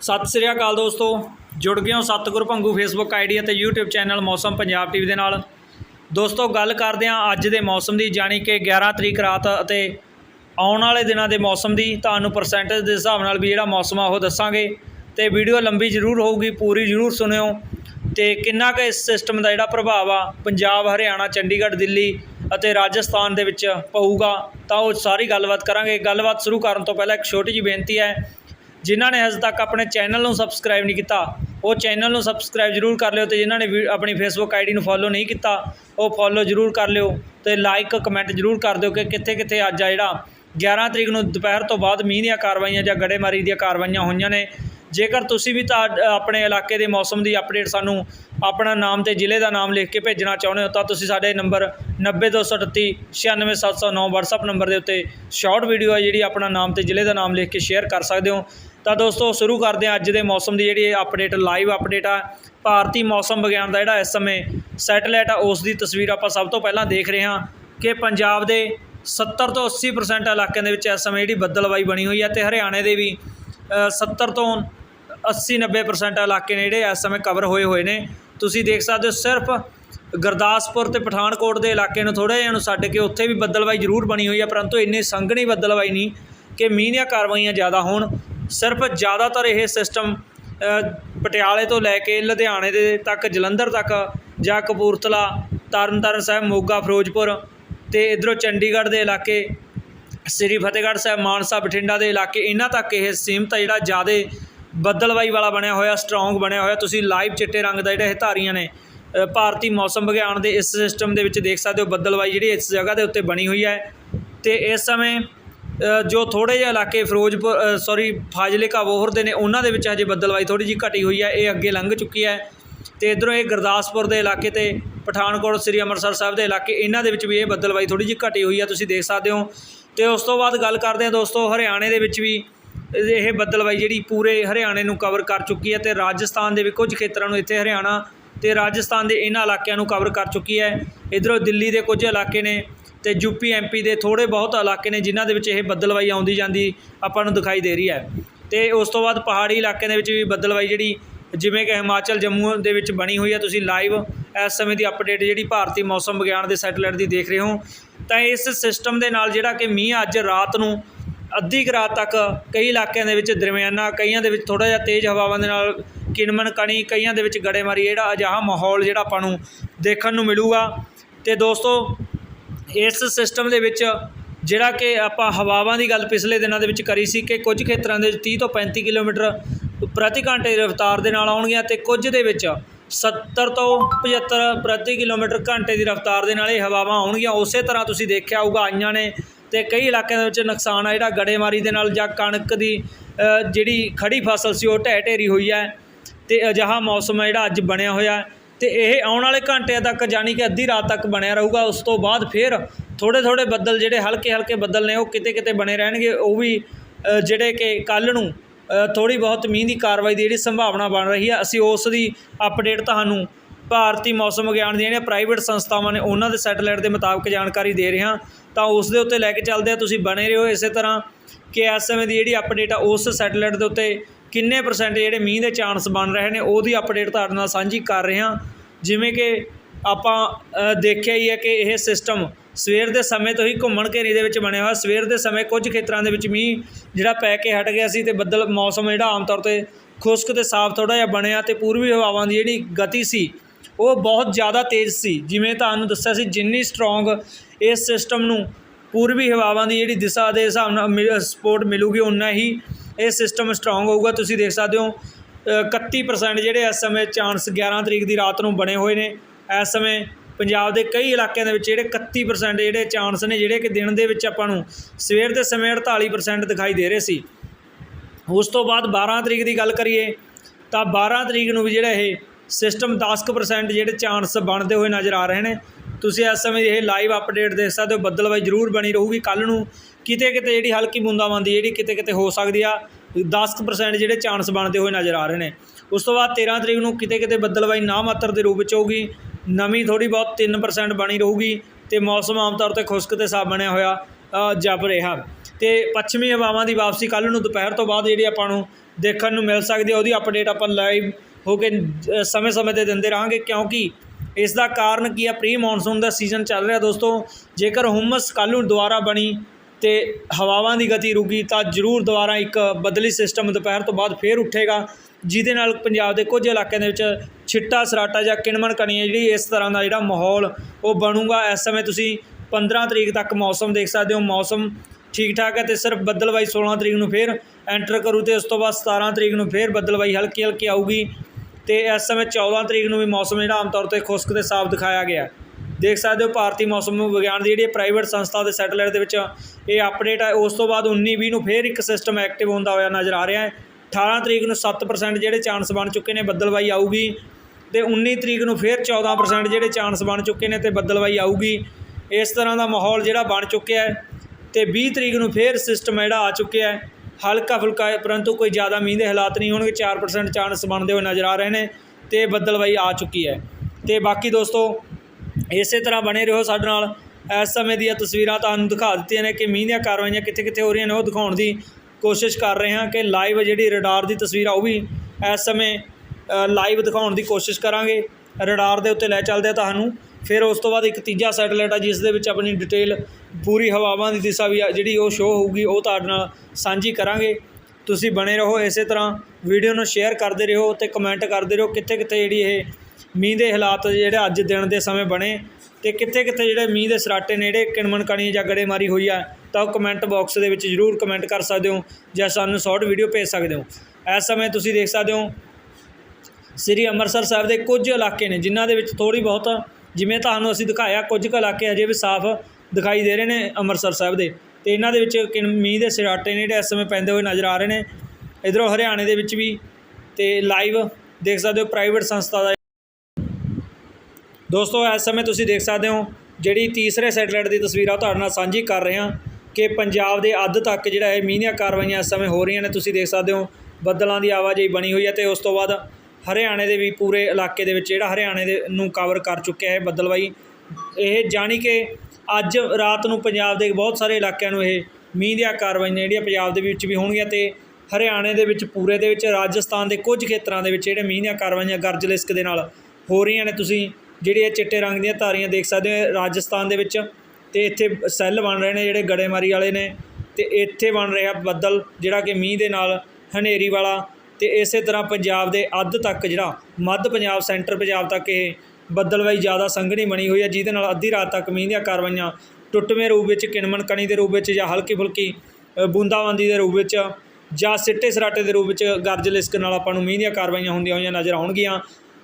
ਸਤਿ ਸ੍ਰੀ ਅਕਾਲ ਦੋਸਤੋ। ਜੁੜ ਗਏ ਹੋ ਸਤਿਗੁਰ ਭੰਗੂ ਫੇਸਬੁੱਕ ਆਈਡੀ ਅਤੇ YouTube channel Mausam Punjab TV ਦੇ ਨਾਲ। ਦੋਸਤੋ, ਗੱਲ ਕਰਦੇ ਹਾਂ ਅੱਜ ਦੇ ਮੌਸਮ ਦੀ, ਜਾਣੀ ਕਿ 11 ਤਰੀਕ ਰਾਤ ਅਤੇ ਆਉਣ ਵਾਲੇ ਦਿਨਾਂ ਦੇ ਮੌਸਮ ਦੀ। ਤੁਹਾਨੂੰ ਪਰਸੈਂਟੇਜ ਦੇ ਹਿਸਾਬ ਨਾਲ ਵੀ ਜਿਹੜਾ ਮੌਸਮ ਆ ਉਹ ਦੱਸਾਂਗੇ। ਤੇ ਵੀਡੀਓ ਲੰਬੀ ਜ਼ਰੂਰ ਹੋਊਗੀ, ਪੂਰੀ ਜ਼ਰੂਰ ਸੁਣਿਓ। ਤੇ ਕਿੰਨਾ ਕੁ ਇਸ ਸਿਸਟਮ ਦਾ ਜਿਹੜਾ ਪ੍ਰਭਾਵ ਆ, ਪੰਜਾਬ, ਹਰਿਆਣਾ, ਚੰਡੀਗੜ੍ਹ, ਦਿੱਲੀ ਅਤੇ ਰਾਜਸਥਾਨ ਦੇ ਵਿੱਚ ਪਊਗਾ, ਤਾਂ ਉਹ ਸਾਰੀ ਗੱਲਬਾਤ ਕਰਾਂਗੇ। ਗੱਲਬਾਤ ਸ਼ੁਰੂ ਕਰਨ ਤੋਂ ਪਹਿਲਾਂ ਇੱਕ ਛੋਟੀ ਜਿਹੀ ਬੇਨਤੀ ਹੈ ਜਿਨ੍ਹਾਂ ਨੇ ਹਜੇ ਤੱਕ ਆਪਣੇ ਚੈਨਲ ਨੂੰ ਸਬਸਕ੍ਰਾਈਬ ਨਹੀਂ ਕੀਤਾ, ਉਹ ਚੈਨਲ ਨੂੰ ਸਬਸਕ੍ਰਾਈਬ ਜ਼ਰੂਰ ਕਰ ਲਿਓ ਤੇ ਜਿਨ੍ਹਾਂ ਨੇ ਵੀ- ਆਪਣੀ ਫੇਸਬੁੱਕ ਆਈਡੀ ਨੂੰ ਫੋਲੋ ਨਹੀਂ ਕੀਤਾ, ਉਹ ਫੋਲੋ ਜ਼ਰੂਰ ਕਰ ਲਿਓ ਤੇ ਲਾਈਕ ਕਮੈਂਟ ਜ਼ਰੂਰ ਕਰ ਦਿਓ ਕਿ ਕਿੱਥੇ ਕਿੱਥੇ ਅੱਜ ਆ ਜਿਹੜਾ 11 ਤਰੀਕ ਨੂੰ ਦੁਪਹਿਰ ਤੋਂ ਬਾਅਦ ਮੀਂਹ ਦੀਆਂ ਕਾਰਵਾਈਆਂ ਜਾਂ ਗੜੇਮਾਰੀ ਦੀਆਂ ਕਾਰਵਾਈਆਂ ਹੋਈਆਂ ਨੇ। ਜੇਕਰ ਤੁਸੀਂ ਵੀ ਤਾਂ ਆਪਣੇ ਇਲਾਕੇ ਦੇ ਮੌਸਮ ਦੀ ਅਪਡੇਟ ਸਾਨੂੰ ਆਪਣਾ ਨਾਮ ਤੇ ਜ਼ਿਲ੍ਹੇ ਦਾ ਨਾਮ ਲਿਖ ਕੇ ਭੇਜਣਾ ਚਾਹੁੰਦੇ ਹੋ ਤਾਂ ਤੁਸੀਂ ਸਾਡੇ ਨੰਬਰ 90238 96709 WhatsApp ਨੰਬਰ ਦੇ ਉੱਤੇ ਸ਼ਾਰਟ ਵੀਡੀਓ ਹੈ ਜਿਹੜੀ ਆਪਣਾ ਨਾਮ ਤੇ ਜ਼ਿਲ੍ਹੇ ਦਾ ਨਾਮ ਲਿਖ ਕੇ ਸ਼ੇਅਰ ਕਰ ਸਕਦੇ ਹੋ ਤਾਂ ਦੋਸਤੋ ਸ਼ੁਰੂ ਕਰਦੇ ਹਾਂ ਅੱਜ ਦੇ ਮੌਸਮ ਦੀ ਜਿਹੜੀ ਅਪਡੇਟ ਲਾਈਵ ਅਪਡੇਟ ਆ। ਭਾਰਤੀ ਮੌਸਮ ਵਿਗਿਆਨ ਦਾ ਜਿਹੜਾ ਇਸ ਸਮੇਂ ਸੈਟੇਲਾਈਟ ਆ ਉਸ ਦੀ ਤਸਵੀਰ ਆਪਾਂ ਸਭ ਤੋਂ ਪਹਿਲਾਂ ਦੇਖ ਰਹੇ ਹਾਂ ਕਿ ਪੰਜਾਬ ਦੇ 70 ਤੋਂ 80% ਇਲਾਕਿਆਂ ਦੇ ਵਿੱਚ ਇਸ ਸਮੇਂ ਜਿਹੜੀ ਬੱਦਲਵਾਈ ਬਣੀ ਹੋਈ ਹੈ ਤੇ ਹਰਿਆਣੇ ਦੇ ਵੀ ਅ, 70 ਤੋਂ 80-90% ਇਲਾਕੇ ਨੇ ਜਿਹੜੇ ਇਸ ਸਮੇਂ ਕਵਰ ਹੋਏ ਹੋਏ ਨੇ। ਤੁਸੀਂ ਦੇਖ ਸਕਦੇ ਹੋ ਸਿਰਫ ਗੁਰਦਾਸਪੁਰ ਤੇ ਪਠਾਨਕੋਟ ਦੇ ਇਲਾਕੇ ਨੂੰ ਥੋੜ੍ਹਾ ਜਿਹਾ ਨੂੰ ਛੱਡ ਕੇ ਉੱਥੇ ਵੀ ਬੱਦਲਵਾਈ ਜ਼ਰੂਰ ਬਣੀ ਹੋਈ ਹੈ ਪਰੰਤੂ ਇੰਨੀ ਸੰਘਣੀ ਬੱਦਲਵਾਈ ਨਹੀਂ ਕਿ ਮੀਂਹ ਦੀਆਂ ਕਾਰਵਾਈਆਂ ਜ਼ਿਆਦਾ ਹੋਣ। ਸਿਰਫ ਜ਼ਿਆਦਾਤਰ ਇਹ ਸਿਸਟਮ ਪਟਿਆਲੇ ਤੋਂ ਲੈ ਕੇ ਲੁਧਿਆਣੇ ਦੇ ਤੱਕ, ਜਲੰਧਰ ਤੱਕ, ਜਾਂ ਕਪੂਰਥਲਾ, ਤਰਨਤਾਰਨ ਸਾਹਿਬ, ਮੋਗਾ, ਫਿਰੋਜ਼ਪੁਰ ਤੇ ਇਧਰੋਂ ਚੰਡੀਗੜ੍ਹ ਦੇ ਇਲਾਕੇ, ਸ੍ਰੀ ਫਤਿਹਗੜ੍ਹ ਸਾਹਿਬ, ਮਾਨਸਾ, ਬਠਿੰਡਾ ਦੇ ਇਲਾਕੇ, ਇਹਨਾਂ ਤੱਕ ਇਹ ਸੀਮਤ ਆ ਜਿਹੜਾ ਜ਼ਿਆਦਾ ਬੱਦਲਵਾਈ ਵਾਲਾ ਬਣਿਆ ਹੋਇਆ ਸਟਰੋਂਗ ਬਣਿਆ ਹੋਇਆ, ਤੁਸੀਂ ਲਾਈਵ ਚਿੱਟੇ ਰੰਗ ਦਾ ਜਿਹੜਾ ਇਹ ਧਾਰੀਆਂ ਨੇ ਭਾਰਤੀ ਮੌਸਮ ਵਿਗਿਆਨ ਦੇ ਇਸ ਸਿਸਟਮ ਦੇ ਵਿੱਚ ਦੇਖ ਸਕਦੇ ਹੋ ਬੱਦਲਵਾਈ ਜਿਹੜੀ ਇਸ ਜਗ੍ਹਾ ਦੇ ਉੱਤੇ ਬਣੀ ਹੋਈ ਹੈ ਤੇ ਇਸ ਸਮੇਂ ਜੋ ਥੋੜੇ ਜਿਹੇ ਇਲਾਕੇ ਫਿਰੋਜ਼ਪੁਰ ਸੌਰੀ ਫਾਜ਼ਿਲਕਾ, ਵੋਹਰ ਦੇ ਨੇ, ਉਹਨਾਂ ਦੇ ਵਿੱਚ ਹਜੇ ਬੱਦਲਵਾਈ ਥੋੜੀ ਜਿਹੀ ਘਟੀ ਹੋਈ ਹੈ, ਇਹ ਅੱਗੇ ਲੰਘ ਚੁੱਕੀ ਹੈ। ਤੇ ਇਧਰੋਂ ਇਹ ਗੁਰਦਾਸਪੁਰ ਦੇ ਇਲਾਕੇ ਤੇ, ਪਠਾਨਕੋਟ, ਸ੍ਰੀ ਅੰਮ੍ਰਿਤਸਰ ਸਾਹਿਬ ਦੇ ਇਲਾਕੇ, ਇਹਨਾਂ ਦੇ ਵਿੱਚ ਵੀ ਇਹ ਬੱਦਲਵਾਈ ਥੋੜੀ ਜਿਹੀ ਘਟੀ ਹੋਈ ਹੈ, ਤੁਸੀਂ ਦੇਖ ਸਕਦੇ ਹੋ। ਤੇ ਉਸ ਤੋਂ ਬਾਅਦ ਗੱਲ ਕਰਦੇ ਹਾਂ ਦੋਸਤੋ, ਹਰਿਆਣੇ ਦੇ ਵਿੱਚ ਵੀ ਇਹ ਬੱਦਲਵਾਈ ਜਿਹੜੀ ਪੂਰੇ ਹਰਿਆਣੇ ਨੂੰ ਕਵਰ ਕਰ ਚੁੱਕੀ ਹੈ ਤੇ ਰਾਜਸਥਾਨ ਦੇ ਵੀ ਕੁਝ ਖੇਤਰਾਂ ਨੂੰ ਇੱਥੇ ਹਰਿਆਣਾ ਤੇ ਰਾਜਸਥਾਨ ਦੇ ਇਹਨਾਂ ਇਲਾਕਿਆਂ ਨੂੰ ਕਵਰ ਕਰ ਚੁੱਕੀ ਹੈ। ਇਧਰੋਂ ਦਿੱਲੀ ਦੇ ਕੁਝ ਇਲਾਕੇ ਨੇ ਤੇ ਯੂਪੀ ਐਮਪੀ ਦੇ ਥੋੜੇ ਬਹੁਤ ਇਲਾਕੇ ਨੇ ਜਿਨ੍ਹਾਂ ਦੇ ਵਿੱਚ ਇਹ ਬੱਦਲਵਾਈ ਆਉਂਦੀ ਜਾਂਦੀ ਆਪਾਂ ਨੂੰ ਦਿਖਾਈ ਦੇ ਰਹੀ ਹੈ। ਤੇ ਉਸ ਤੋਂ ਬਾਅਦ ਪਹਾੜੀ ਇਲਾਕਿਆਂ ਦੇ ਵਿੱਚ ਵੀ ਬੱਦਲਵਾਈ ਜਿਹੜੀ ਜਿਵੇਂ ਕਿ ਹਿਮਾਚਲ, ਜੰਮੂ ਦੇ ਵਿੱਚ ਬਣੀ ਹੋਈ ਹੈ। ਤੁਸੀਂ ਲਾਈਵ ਇਸ ਸਮੇਂ ਦੀ ਅਪਡੇਟ ਜਿਹੜੀ ਭਾਰਤੀ ਮੌਸਮ ਵਿਗਿਆਨ ਦੇ ਸੈਟੇਲਾਈਟ ਦੀ ਦੇਖ ਰਹੇ ਹੋ। ਤਾਂ ਇਸ ਸਿਸਟਮ ਦੇ ਨਾਲ ਜਿਹੜਾ ਕਿ ਮੀਂਹ ਅੱਜ ਰਾਤ ਨੂੰ ਅੱਧੀ ਕੁ ਰਾਤ ਤੱਕ ਕਈ ਇਲਾਕਿਆਂ ਦੇ ਵਿੱਚ ਦਰਮਿਆਨਾ, ਕਈਆਂ ਦੇ ਵਿੱਚ ਥੋੜਾ ਜਿਹਾ ਤੇਜ਼ ਹਵਾਵਾਂ ਦੇ ਨਾਲ ਕਿਣਮਣ, ਕਣੀ, ਕਈਆਂ ਦੇ ਵਿੱਚ ਗੜੇਮਾਰੀ, ਜਿਹੜਾ ਅਜਿਹਾ ਮਾਹੌਲ ਜਿਹੜਾ ਆਪਾਂ ਨੂੰ ਦੇਖਣ ਨੂੰ ਮਿਲੂਗਾ। ਤੇ ਦੋਸਤੋ ਇਸ ਸਿਸਟਮ ਦੇ ਵਿੱਚ ਜਿਹੜਾ ਕਿ ਆਪਾਂ ਹਵਾਵਾਂ ਦੀ ਗੱਲ ਪਿਛਲੇ ਦਿਨਾਂ ਦੇ ਵਿੱਚ ਕਰੀ ਸੀ ਕਿ ਕੁਝ ਖੇਤਰਾਂ ਦੇ ਵਿੱਚ 30 ਤੋਂ 35 ਕਿਲੋਮੀਟਰ ਪ੍ਰਤੀ ਘੰਟੇ ਦੀ ਰਫ਼ਤਾਰ ਦੇ ਨਾਲ ਆਉਣਗੀਆਂ ਤੇ ਕੁਝ ਦੇ ਵਿੱਚ 70 ਤੋਂ 75 ਪ੍ਰਤੀ ਕਿਲੋਮੀਟਰ ਘੰਟੇ ਦੀ ਰਫ਼ਤਾਰ ਦੇ ਨਾਲ ਇਹ ਹਵਾਵਾਂ ਆਉਣਗੀਆਂ। ਉਸੇ ਤਰ੍ਹਾਂ ਤੁਸੀਂ ਦੇਖਿਆ ਹੋਊਗਾ ਆਈਆਂ ਨੇ ਤੇ ਕਈ ਇਲਾਕਿਆਂ ਦੇ ਵਿੱਚ ਨੁਕਸਾਨ ਆ ਜਿਹੜਾ ਗੜੇਮਾਰੀ ਦੇ ਨਾਲ ਜਾਂ ਕਣਕ ਦੀ ਜਿਹੜੀ ਖੜੀ ਫਸਲ ਸੀ ਉਹ ਢਹਿ ਢੇਰੀ ਹੋਈ ਹੈ ਤੇ ਅਜਿਹਾ ਮੌਸਮ ਹੈ ਜਿਹੜਾ ਅੱਜ ਬਣਿਆ ਹੋਇਆ। ਤੇ ਇਹ ਆਉਣ ਵਾਲੇ ਘੰਟਿਆਂ ਤੱਕ ਜਾਣੀ ਕਿ ਅੱਧੀ ਰਾਤ ਤੱਕ ਬਣਿਆ ਰਹੂਗਾ, ਉਸ ਤੋਂ ਬਾਅਦ ਫਿਰ ਥੋੜੇ ਥੋੜੇ ਬੱਦਲ ਜਿਹੜੇ ਹਲਕੇ ਹਲਕੇ ਬੱਦਲ ਨੇ, ਉਹ ਕਿਤੇ ਕਿਤੇ ਬਣੇ ਰਹਿਣਗੇ, ਉਹ ਵੀ ਜਿਹੜੇ ਕਿ ਕੱਲ ਨੂੰ ਥੋੜੀ ਬਹੁਤ ਮੀਂਹ ਦੀ ਕਾਰਵਾਈ ਦੀ ਜਿਹੜੀ ਸੰਭਾਵਨਾ ਬਣ ਰਹੀ ਹੈ ਅਸੀਂ ਉਸ ਦੀ ਅਪਡੇਟ ਤੁਹਾਨੂੰ ਭਾਰਤੀ ਮੌਸਮ ਵਿਗਿਆਨ ਦੀਆਂ ਜਿਹੜੀਆਂ ਪ੍ਰਾਈਵੇਟ ਸੰਸਥਾਵਾਂ ਨੇ, ਉਹਨਾਂ ਦੇ ਸੈਟੇਲਾਈਟ ਦੇ ਮੁਤਾਬਕ ਜਾਣਕਾਰੀ ਦੇ ਰਹੇ ਹਾਂ। ਤਾਂ ਉਸ ਦੇ ਉੱਤੇ ਲੈ ਕੇ ਚੱਲਦੇ ਆ ਤੁਸੀਂ ਬਣੇ ਰਹੋ ਇਸੇ ਤਰ੍ਹਾਂ, ਕਿ ਇਸ ਸਮੇਂ ਦੀ ਜਿਹੜੀ ਅਪਡੇਟ ਆ, ਉਸ ਸੈਟੇਲਾਈਟ ਦੇ ਉੱਤੇ ਕਿੰਨੇ ਪਰਸੈਂਟ ਜਿਹੜੇ ਮੀਂਹ ਦੇ ਚਾਂਸ ਬਣ ਰਹੇ ਨੇ, ਉਹਦੀ ਅਪਡੇਟ ਤੁਹਾਡੇ ਨਾਲ ਸਾਂਝੀ ਕਰ ਰਹੇ ਹਾਂ। ਜਿਵੇਂ ਕਿ ਆਪਾਂ ਦੇਖਿਆ ਹੀ ਹੈ ਕਿ ਇਹ ਸਿਸਟਮ ਸਵੇਰ ਦੇ ਸਮੇਂ ਤੋਂ ਹੀ ਘੁੰਮਣ ਘੇਰੀ ਦੇ ਵਿੱਚ ਬਣਿਆ ਹੋਇਆ। ਸਵੇਰ ਦੇ ਸਮੇਂ ਕੁਝ ਖੇਤਰਾਂ ਦੇ ਵਿੱਚ ਮੀਂਹ ਜਿਹੜਾ ਪੈ ਕੇ ਹਟ ਗਿਆ ਸੀ ਤੇ ਬੱਦਲ ਮੌਸਮ ਜਿਹੜਾ ਆਮ ਤੌਰ ਤੇ ਖੁਸ਼ਕ ਤੇ ਸਾਫ਼ ਥੋੜਾ ਜਿਹਾ ਬਣਿਆ ਤੇ ਪੂਰਬੀ ਹਵਾਵਾਂ ਦੀ ਜਿਹੜੀ ਗਤੀ ਸੀ, ਉਹ ਬਹੁਤ ਜ਼ਿਆਦਾ ਤੇਜ਼ ਸੀ। ਜਿਵੇਂ ਤੁਹਾਨੂੰ ਦੱਸਿਆ ਸੀ, ਜਿੰਨੀ ਸਟਰੋਂਗ ਇਸ ਸਿਸਟਮ ਨੂੰ ਪੂਰਬੀ ਹਵਾਵਾਂ ਦੀ ਜਿਹੜੀ ਦਿਸ਼ਾ ਦੇ ਹਿਸਾਬ ਨਾਲ ਸਪੋਰਟ ਮਿਲੂਗੀ ਉਨਾ ਹੀ ਇਹ ਸਿਸਟਮ ਸਟਰੋਂਗ ਹੋਊਗਾ ਤੁਸੀਂ ਦੇਖ ਸਕਦੇ ਹੋ। ਅ, 31% ਜਿਹੜੇ ਇਸ ਸਮੇਂ ਚਾਂਸ 11 ਤਰੀਕ ਦੀ ਰਾਤ ਨੂੰ ਬਣੇ ਹੋਏ ਨੇ। ਇਸ ਸਮੇਂ ਪੰਜਾਬ ਦੇ ਕਈ ਇਲਾਕਿਆਂ ਦੇ ਵਿੱਚ ਜਿਹੜੇ 31% ਜਿਹੜੇ ਚਾਂਸ ਨੇ ਜਿਹੜੇ ਕਿ ਦਿਨ ਦੇ ਵਿੱਚ ਆਪਾਂ ਨੂੰ ਸਵੇਰ ਦੇ ਸਮੇਂ 48% ਦਿਖਾਈ ਦੇ ਰਹੇ ਸੀ। ਉਸ ਤੋਂ ਬਾਅਦ 12 ਤਰੀਕ ਦੀ ਗੱਲ ਕਰੀਏ ਤਾਂ 12 ਤਰੀਕ ਨੂੰ ਵੀ ਜਿਹੜਾ ਇਹ ਸਿਸਟਮ 10% ਜਿਹੜੇ ਚਾਂਸ ਬਣਦੇ ਹੋਏ ਨਜ਼ਰ ਆ ਰਹੇ ਨੇ। ਤੁਸੀਂ ਇਸ ਸਮੇਂ ਦੀ ਇਹ ਲਾਈਵ ਅਪਡੇਟ ਦੇਖ ਸਕਦੇ ਹੋ ਬੱਦਲਬਾਈ ਜ਼ਰੂਰ ਬਣੀ ਰਹੂਗੀ। ਕੱਲ ਨੂੰ ਕਿਤੇ ਕਿਤੇ ਜਿਹੜੀ ਹਲਕੀ ਬੂੰਦਾਬਾਂਦੀ ਜਿਹੜੀ ਕਿਤੇ ਕਿਤੇ ਹੋ ਸਕਦੀ ਆ 10% ਜਿਹੜੇ ਚਾਂਸ ਬਣਦੇ ਹੋਏ ਨਜ਼ਰ ਆ ਰਹੇ ਨੇ। ਉਸ ਤੋਂ ਬਾਅਦ 13 ਤਰੀਕ ਨੂੰ ਕਿਤੇ ਕਿਤੇ ਬੱਦਲਬਾਈ ਨਾ ਮਾਤਰ ਦੇ ਰੂਪ ਵਿੱਚ ਹੋਊਗੀ, ਨਵੀਂ ਥੋੜੀ ਬਹੁਤ 3% ਬਣੀ ਰਹੂਗੀ ਤੇ ਮੌਸਮ ਆਮ ਤੌਰ ਤੇ ਖੁਸ਼ਕ ਤੇ ਸਾਫ਼ ਬਣਿਆ ਹੋਇਆ ਜਪ ਰਿਹਾ। ਤੇ ਪੱਛਮੀ ਹਵਾਵਾਂ ਦੀ ਵਾਪਸੀ ਕੱਲ੍ਹ ਨੂੰ ਦੁਪਹਿਰ ਤੋਂ ਬਾਅਦ ਜਿਹੜੀ ਆਪਾਂ ਨੂੰ ਦੇਖਣ ਨੂੰ ਮਿਲ ਸਕਦੀ ਹੈ ਉਹਦੀ ਅਪਡੇਟ ਆਪਾਂ ਲਾਈਵ ਹੋ ਕੇ ਸਮੇਂ-ਸਮੇਂ ਤੇ ਦਿੰਦੇ ਰਹਾਂਗੇ, ਕਿਉਂਕਿ ਇਸ ਦਾ ਕਾਰਨ ਕੀ ਹੈ ਪ੍ਰੀ ਮੌਨਸੂਨ ਦਾ ਸੀਜ਼ਨ ਚੱਲ ਰਿਹਾ ਦੋਸਤੋ। ਜੇਕਰ ਹੁਮਸ ਕੱਲ੍ਹ ਨੂੰ ਦੁਬਾਰਾ ਬਣੀ ਤੇ ਹਵਾਵਾਂ ਦੀ ਗਤੀ ਰੁਕੀ ਤਾਂ ਜ਼ਰੂਰ ਦੁਬਾਰਾ ਇੱਕ ਬਦਲੀ ਸਿਸਟਮ ਦੁਪਹਿਰ ਤੋਂ ਬਾਅਦ ਫੇਰ ਉੱਠੇਗਾ, ਜਿਹਦੇ ਨਾਲ ਪੰਜਾਬ ਦੇ ਕੁਝ ਇਲਾਕਿਆਂ ਦੇ ਵਿੱਚ ਛਿੱਟਾ, ਸਰਾਟਾ ਜਾਂ ਕਿਣਮਣ ਕਣੀ ਹੈ ਜਿਹੜੀ ਇਸ ਤਰ੍ਹਾਂ ਦਾ ਜਿਹੜਾ ਮਾਹੌਲ ਉਹ ਬਣੂਗਾ। ਇਸ ਸਮੇਂ ਤੁਸੀਂ 15 ਤਰੀਕ ਤੱਕ ਮੌਸਮ ਦੇਖ ਸਕਦੇ ਹੋ। ਮੌਸਮ ਠੀਕ ਠਾਕ ਹੈ ਤੇ ਸਿਰਫ ਬੱਦਲਬਾਈ 16 ਤਰੀਕ ਨੂੰ ਫੇਰ ਐਂਟਰ ਕਰੂ ਤੇ ਉਸ ਤੋਂ ਬਾਅਦ 17 ਤਰੀਕ ਨੂੰ ਫੇਰ ਬੱਦਲਬਾਈ ਹਲਕੀ ਹਲਕੀ ਆਊਗੀ ਤੇ ਇਸ ਸਮੇਂ 14 ਤਰੀਕ ਨੂੰ ਵੀ ਮੌਸਮ ਜਿਹੜਾ ਆਮ ਤੌਰ ਤੇ ਖੁਸ਼ਕ ਤੇ ਸਾਫ਼ ਦਿਖਾਇਆ ਗਿਆ। ਦੇਖ ਸਕਦੇ ਹੋ ਭਾਰਤੀ ਮੌਸਮ ਵਿਗਿਆਨ ਦੀ ਜਿਹੜੀ ਪ੍ਰਾਈਵੇਟ ਸੰਸਥਾ ਦੇ ਸੈਟੇਲਾਈਟ ਦੇ ਵਿੱਚ ਇਹ ਅਪਡੇਟ ਹੈ ਉਸ ਤੋਂ ਬਾਅਦ 19 20 ਨੂੰ ਫੇਰ ਇੱਕ ਸਿਸਟਮ ਐਕਟਿਵ ਹੁੰਦਾ ਹੋਇਆ ਨਜ਼ਰ ਆ ਰਿਹਾ ਹੈ। 18 ਤਰੀਕ ਨੂੰ 7% ਜਿਹੜੇ ਚਾਂਸ ਬਣ ਚੁੱਕੇ ਨੇ ਬੱਦਲਬਾਈ ਆਊਗੀ ਤੇ 19 ਤਰੀਕ ਨੂੰ ਫੇਰ 14% ਜਿਹੜੇ ਚਾਂਸ ਬਣ ਚੁੱਕੇ ਨੇ ਤੇ ਬੱਦਲਬਾਈ ਆਊਗੀ। ਇਸ ਤਰ੍ਹਾਂ ਦਾ ਮਾਹੌਲ ਜਿਹੜਾ ਬਣ ਚੁੱਕਿਆ ਹੈ ਤੇ 20 ਤਰੀਕ ਨੂੰ ਫੇਰ ਸਿਸਟਮ ਜਿਹੜਾ ਆ ਚੁੱਕਿਆ ਹੈ। ਹਲਕਾ ਫੁਲਕਾ ਪਰੰਤੂ ਕੋਈ ਜ਼ਿਆਦਾ ਮੀਂਹ ਦੇ ਹਾਲਾਤ ਨਹੀਂ ਹੋਣਗੇ 4% ਚਾਂਸ ਬਣਦੇ ਹੋਏ ਨਜ਼ਰ ਆ ਰਹੇ ਨੇ ਤੇ ਬੱਦਲਬਾਈ ਆ ਚੁੱਕੀ ਹੈ। ਤੇ ਬਾਕੀ ਦੋਸਤੋ ਇਸੇ ਤਰ੍ਹਾਂ ਬਣੇ ਰਹੋ ਸਾਡੇ ਨਾਲ। ਇਸ ਸਮੇਂ ਦੀਆਂ ਤਸਵੀਰਾਂ ਤੁਹਾਨੂੰ ਦਿਖਾ ਦਿੱਤੀਆਂ ਨੇ ਕਿ ਮੀਂਹ ਦੀਆਂ ਕਾਰਵਾਈਆਂ ਕਿੱਥੇ ਕਿੱਥੇ ਹੋ ਰਹੀਆਂ ਨੇ, ਉਹ ਦਿਖਾਉਣ ਦੀ ਕੋਸ਼ਿਸ਼ ਕਰ ਰਹੇ ਹਾਂ ਕਿ ਲਾਈਵ ਜਿਹੜੀ ਰਡਾਰ ਦੀ ਤਸਵੀਰ ਆ, ਉਹ ਵੀ ਇਸ ਸਮੇਂ ਲਾਈਵ ਦਿਖਾਉਣ ਦੀ ਕੋਸ਼ਿਸ਼ ਕਰਾਂਗੇ। ਰਡਾਰ ਦੇ ਉੱਤੇ ਲੈ ਚੱਲਦੇ ਆ ਤੁਹਾਨੂੰ। ਫਿਰ ਉਸ ਤੋਂ ਬਾਅਦ ਇੱਕ ਤੀਜਾ ਸੈਟੇਲਾਈਟ ਆ, ਜਿਸ ਦੇ ਵਿੱਚ ਆਪਣੀ ਡਿਟੇਲ ਪੂਰੀ ਹਵਾਵਾਂ ਦੀ ਦਿਸ਼ਾ ਵੀ ਆ, ਜਿਹੜੀ ਉਹ ਸ਼ੋਅ ਹੋਊਗੀ, ਉਹ ਤੁਹਾਡੇ ਨਾਲ ਸਾਂਝੀ ਕਰਾਂਗੇ। ਤੁਸੀਂ ਬਣੇ ਰਹੋ ਇਸੇ ਤਰ੍ਹਾਂ। ਵੀਡੀਓ ਨੂੰ ਸ਼ੇਅਰ ਕਰਦੇ ਰਹੋ ਤੇ ਕਮੈਂਟ ਕਰਦੇ ਰਹੋ ਕਿੱਥੇ ਕਿੱਥੇ ਜਿਹੜੀ ਇਹ ਮੀਂਹ ਦੇ ਹਾਲਾਤ ਜਿਹੜੇ ਅੱਜ ਦਿਨ ਦੇ ਸਮੇਂ ਬਣੇ ਤੇ ਕਿੱਥੇ ਕਿੱਥੇ ਜਿਹੜੇ ਮੀਂਹ ਦੇ ਸਰਾਟੇ ਨੇ, ਜਿਹੜੇ ਕਿਣਮਣ ਕਣੀ ਜਾਂ ਗੜੇਮਾਰੀ ਹੋਈ ਆ, ਤਾਂ ਉਹ ਕਮੈਂਟ ਬਾਕਸ ਦੇ ਵਿੱਚ ਜ਼ਰੂਰ ਕਮੈਂਟ ਕਰ ਸਕਦੇ ਹੋ ਜਾਂ ਸਾਨੂੰ ਸ਼ਾਰਟ ਵੀਡੀਓ ਭੇਜ ਸਕਦੇ ਹੋ। ਇਸ ਸਮੇਂ ਤੁਸੀਂ ਦੇਖ ਸਕਦੇ ਹੋ, ਸ੍ਰੀ ਅੰਮ੍ਰਿਤਸਰ ਸਾਹਿਬ ਦੇ ਕੁਝ ਇਲਾਕੇ ਨੇ ਜਿਨ੍ਹਾਂ ਦੇ ਵਿੱਚ ਥੋੜੀ ਬਹੁਤ ਜਿਵੇਂ ਤੁਹਾਨੂੰ ਅਸੀਂ ਦਿਖਾਇਆ, ਕੁਝ ਕੁ ਇਲਾਕੇ ਅਜੇ ਵੀ ਸਾਫ਼ ਦਿਖਾਈ ਦੇ ਰਹੇ ਨੇ ਅੰਮ੍ਰਿਤਸਰ ਸਾਹਿਬ ਦੇ। ਤੇ ਇਹਨਾਂ ਦੇ ਵਿੱਚ ਕਿਣ, ਮੀਂਹ ਦੇ ਸਿਰਾਟੇ ਨੇ ਜਿਹੜੇ ਇਸ ਸਮੇਂ ਪੈਂਦੇ ਹੋਏ ਨਜ਼ਰ ਆ ਰਹੇ ਨੇ। ਇਧਰੋਂ ਹਰਿਆਣੇ ਦੇ ਵਿੱਚ ਵੀ ਤੇ ਲਾਈਵ ਦੇਖ ਸਕਦੇ ਹੋ ਪ੍ਰਾਈਵੇਟ ਸੰਸਥਾ ਦਾ ਦੋਸਤੋ, ਇਸ ਸਮੇਂ ਤੁਸੀਂ ਦੇਖ ਸਕਦੇ ਹੋ ਜਿਹੜੀ ਤੀਸਰੇ ਸੈਟੇਲਾਈਟ ਦੀ ਤਸਵੀਰ ਆ ਤੁਹਾਡੇ ਨਾਲ ਸਾਂਝੀ ਕਰ ਰਹੇ ਹਾਂ ਕਿ ਪੰਜਾਬ ਦੇ ਅੱਧ ਤੱਕ ਜਿਹੜਾ ਇਹ ਮੀਂਹ ਦੀਆਂ ਕਾਰਵਾਈਆਂ ਇਸ ਸਮੇਂ ਹੋ ਰਹੀਆਂ ਨੇ। ਤੁਸੀਂ ਦੇਖ ਸਕਦੇ ਹੋ ਬੱਦਲਾਂ ਦੀ ਆਵਾਜਾਈ ਬਣੀ ਹੋਈ ਹੈ ਤੇ ਉਸ ਤੋਂ ਬਾਅਦ ਹਰਿਆਣੇ ਦੇ ਵੀ ਪੂਰੇ ਇਲਾਕੇ ਦੇ ਵਿੱਚ ਜਿਹੜਾ ਹਰਿਆਣੇ ਦੇ ਨੂੰ ਕਵਰ ਕਰ ਚੁੱਕਿਆ ਹੈ ਬੱਦਲਵਾਈ ਇਹ ਜਾਣੀ ਕਿ ਅੱਜ ਰਾਤ ਨੂੰ ਪੰਜਾਬ ਦੇ ਬਹੁਤ ਸਾਰੇ ਇਲਾਕਿਆਂ ਨੂੰ ਇਹ ਮੀਂਹ ਦੀਆਂ ਕਾਰਵਾਈਆਂ ਜਿਹੜੀਆਂ ਪੰਜਾਬ ਦੇ ਵਿੱਚ ਵੀ ਹੋਣਗੀਆਂ ਤੇ ਹਰਿਆਣੇ ਦੇ ਵਿੱਚ, ਪੂਰੇ ਦੇ ਵਿੱਚ, ਰਾਜਸਥਾਨ ਦੇ ਕੁਝ ਖੇਤਰਾਂ ਦੇ ਵਿੱਚ ਜਿਹੜੇ ਮੀਂਹ ਦੀਆਂ ਕਾਰਵਾਈਆਂ ਗਰਜ ਲਿਸਕ ਦੇ ਨਾਲ ਹੋ ਰਹੀਆਂ ਨੇ। ਤੁਸੀਂ ਜਿਹੜੀ ਇਹ ਚਿੱਟੇ ਰੰਗ ਦੀਆਂ ਧਾਰੀਆਂ ਦੇਖ ਸਕਦੇ ਹੋ ਰਾਜਸਥਾਨ ਦੇ ਵਿੱਚ ਤੇ ਇੱਥੇ ਸੈੱਲ ਬਣ ਰਹੇ ਨੇ ਜਿਹੜੇ ਗੜੇਮਾਰੀ ਵਾਲੇ ਨੇ ਤੇ ਇੱਥੇ ਬਣ ਰਿਹਾ ਬੱਦਲ ਜਿਹੜਾ ਕਿ ਮੀਂਹ ਦੇ ਨਾਲ ਹਨੇਰੀ ਵਾਲਾ ਤੇ ਇਸੇ ਤਰ੍ਹਾਂ ਪੰਜਾਬ ਦੇ ਅੱਧ ਤੱਕ ਜਿਹੜਾ ਮੱਧ ਪੰਜਾਬ ਸੈਂਟਰ ਪੰਜਾਬ ਤੱਕ ਇਹ ਬੱਦਲਵਾਈ ਜ਼ਿਆਦਾ ਸੰਘਣੀ ਬਣੀ ਹੋਈ ਹੈ ਜਿਹਦੇ ਨਾਲ ਅੱਧੀ ਰਾਤ ਤੱਕ ਮੀਂਹ ਦੀਆਂ ਕਾਰਵਾਈਆਂ ਟੁੱਟਵੇਂ ਰੂਪ ਵਿੱਚ ਕਿਣਮਣ ਕਣੀ ਦੇ ਰੂਪ ਵਿੱਚ ਜਾਂ ਹਲਕੀ ਫੁਲਕੀ ਅ, ਬੂੰਦਾਬਾਂਦੀ ਦੇ ਰੂਪ ਵਿੱਚ ਜਾਂ ਸਿੱਟੇ ਸਰਾਟੇ ਦੇ ਰੂਪ ਵਿੱਚ ਗਰਜ ਲਿਸਕ ਨਾਲ ਆਪਾਂ ਨੂੰ ਮੀਂਹ ਦੀਆਂ ਕਾਰਵਾਈਆਂ ਹੁੰਦੀਆਂ ਹੋਈਆਂ ਨਜ਼ਰ ਆਉਣਗੀਆਂ।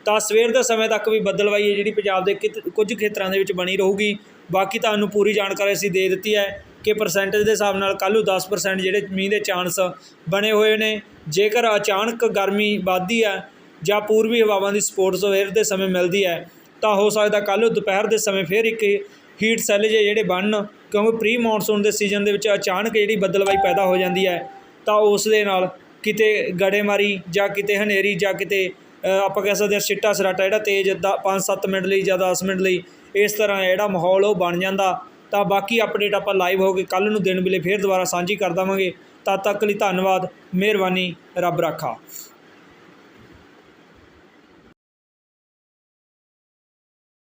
ਤਾਂ ਸਵੇਰ ਦੇ ਸਮੇਂ ਤੱਕ ਵੀ ਬੱਦਲਵਾਈ ਹੈ ਜਿਹੜੀ ਪੰਜਾਬ ਦੇ ਕਿਤ- ਕੁਝ ਖੇਤਰਾਂ ਦੇ ਵਿੱਚ ਬਣੀ ਰਹੂਗੀ। ਬਾਕੀ ਤੁਹਾਨੂੰ ਪੂਰੀ ਜਾਣਕਾਰੀ ਅਸੀਂ ਦੇ ਦਿੱਤੀ ਹੈ ਕਿ ਪਰਸੈਂਟੇਜ ਦੇ ਹਿਸਾਬ ਨਾਲ ਕੱਲ੍ਹ ਨੂੰ 10% ਜਿਹੜੇ ਮੀਂਹ ਦੇ ਚਾਂਸ ਬਣੇ ਹੋਏ ਨੇ। ਜੇਕਰ ਅਚਾਨਕ ਗਰਮੀ ਵੱਧਦੀ ਹੈ ਜਾਂ ਪੂਰਬੀ ਹਵਾਵਾਂ ਦੀ ਸਪੋਰਟ ਸਵੇਰ ਦੇ ਸਮੇਂ ਮਿਲਦੀ ਹੈ, ਤਾਂ ਹੋ ਸਕਦਾ ਕੱਲ੍ਹ ਨੂੰ ਦੁਪਹਿਰ ਦੇ ਸਮੇਂ ਫਿਰ ਇੱਕ ਹੀਟ ਸੈੱਲ ਜੇ ਜਿਹੜੇ ਬਣਨ, ਕਿਉਂਕਿ ਪ੍ਰੀ ਮੌਨਸੂਨ ਦੇ ਸੀਜ਼ਨ ਦੇ ਵਿੱਚ ਅਚਾਨਕ ਜਿਹੜੀ ਬੱਦਲਵਾਈ ਪੈਦਾ ਹੋ ਜਾਂਦੀ ਹੈ, ਤਾਂ ਉਸ ਦੇ ਨਾਲ ਕਿਤੇ ਗੜੇਮਾਰੀ ਜਾਂ ਕਿਤੇ ਹਨੇਰੀ ਜਾਂ ਕਿਤੇ ਆਪਾਂ ਕਹਿ ਸਕਦੇ ਹਾਂ ਸਿੱਟਾ ਸਰਾਟਾ ਜਿਹੜਾ ਤੇਜ਼ ਦਾ 5-7 ਮਿੰਟ ਲਈ ਜਾਂ 10 ਮਿੰਟ ਲਈ ਇਸ ਤਰ੍ਹਾਂ ਜਿਹੜਾ ਮਾਹੌਲ ਉਹ ਬਣ ਜਾਂਦਾ। ਤਾਂ ਬਾਕੀ ਅਪਡੇਟ ਆਪਾਂ ਲਾਈਵ ਹੋ ਕੇ ਕੱਲ੍ਹ ਨੂੰ ਦਿਨ ਵੇਲੇ ਫੇਰ ਦੁਬਾਰਾ ਸਾਂਝੀ ਕਰ ਦੇਵਾਂਗੇ। ਤਦ ਤੱਕ ਲਈ ਧੰਨਵਾਦ, ਮਿਹਰਬਾਨੀ, ਰੱਬ ਰਾਖਾ।